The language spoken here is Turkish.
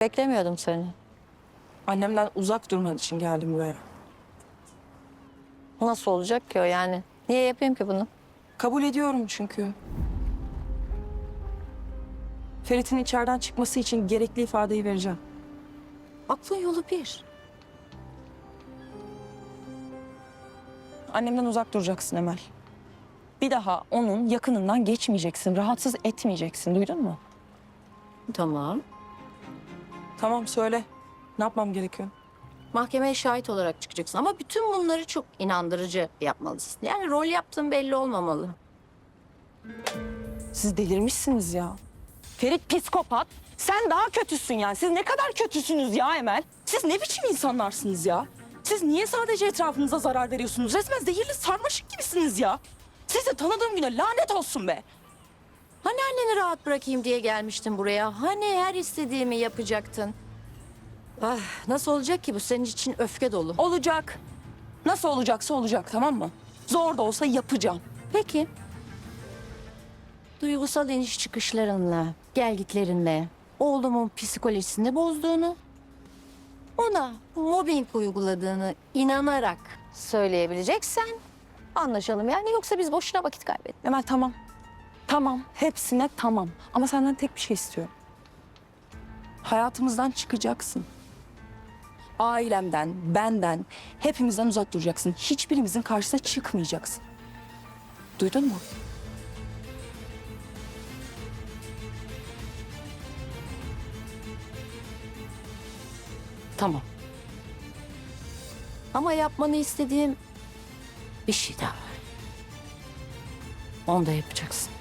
Beklemiyordum seni. Annemden uzak durman için geldim buraya. Nasıl olacak ki o yani? Niye yapayım ki bunu? Kabul ediyorum çünkü. Ferit'in içeriden çıkması için gerekli ifadeyi vereceğim. Aklın yolu bir. Annemden uzak duracaksın Emel. Bir daha onun yakınından geçmeyeceksin, rahatsız etmeyeceksin. Duydun mu? Tamam. Tamam söyle. Ne yapmam gerekiyor? Mahkemeye şahit olarak çıkacaksın. Ama bütün bunları çok inandırıcı yapmalısın. Yani rol yaptığın belli olmamalı. Siz delirmişsiniz ya. Ferit psikopat. Sen daha kötüsün yani. Siz ne kadar kötüsünüz ya Emel. Siz ne biçim insanlarsınız ya? Siz niye sadece etrafınıza zarar veriyorsunuz? Resmen zehirli sarmaşık gibisiniz ya. Sizi tanıdığım güne lanet olsun be. Hani anneni rahat bırakayım diye gelmiştin buraya? Hani her istediğimi yapacaktın? Ah, nasıl olacak ki bu senin için öfke dolu. Olacak. Nasıl olacaksa olacak tamam mı? Zor da olsa yapacağım. Peki. Duygusal iniş çıkışlarınla, gelgitlerinle oğlumun psikolojisini bozduğunu, ona mobbing uyguladığını inanarak söyleyebileceksen anlaşalım. Yani yoksa biz boşuna vakit kaybettik. Emel tamam. Tamam. Hepsine tamam. Ama senden tek bir şey istiyorum. Hayatımızdan çıkacaksın. Ailemden, benden, hepimizden uzak duracaksın. Hiçbirimizin karşısına çıkmayacaksın. Duydun mu? Tamam. Ama yapmanı istediğim bir şey daha var. Onu da yapacaksın.